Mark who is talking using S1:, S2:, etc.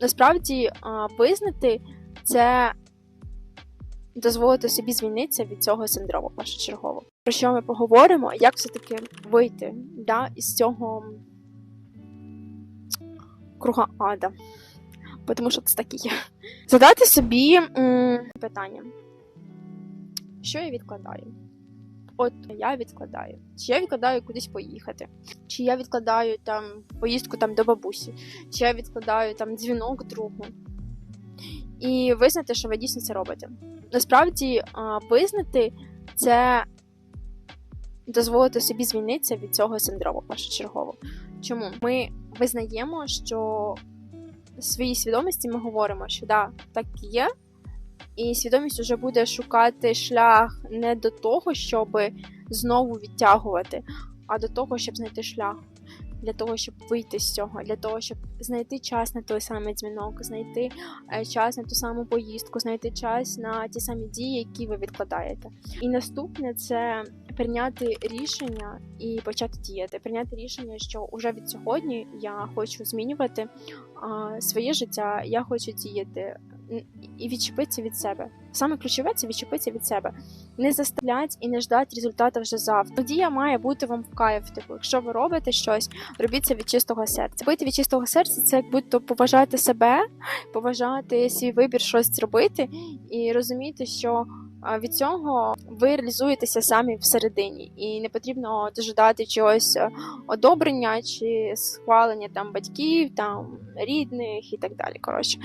S1: насправді визнати це дозволити собі звільнитися від цього синдрому першочергово. Про що ми поговоримо, як все-таки вийти да, із цього круга ада. Тому що це так і є. Задати собі м, питання, що я відкладаю? От я відкладаю. Чи я відкладаю кудись поїхати? Чи я відкладаю там поїздку там до бабусі? Чи я відкладаю там дзвінок другу? І визнати, що ви дійсно це робите. Насправді, визнати це дозволити собі звільнитися від цього синдрому першочергово. Чому? Ми визнаємо, що в своїй свідомості ми говоримо, що да, так є, і свідомість вже буде шукати шлях не до того, щоб знову відтягувати, а до того, щоб знайти шлях. Для того, щоб вийти з цього, для того, щоб знайти час на той самий дзвінок, знайти е, час на ту саму поїздку, знайти час на ті самі дії, які ви відкладаєте. І наступне це прийняти рішення і почати діяти. Прийняти рішення, що уже від сьогодні я хочу змінювати своє життя, я хочу діяти і відчепитися від себе. Саме ключове це відчепитися від себе. Не заставлять і не ждать результату вже завтра. Дія має бути вам в кайф. Типу, якщо ви робите щось, робіть це від чистого серця. Робити від чистого серця це як будто поважати себе, поважати свій вибір щось робити і розуміти, що від цього ви реалізуєтеся самі всередині, і не потрібно дожидати чогось е, одобрення чи схвалення там батьків, там рідних і так далі. Коротше,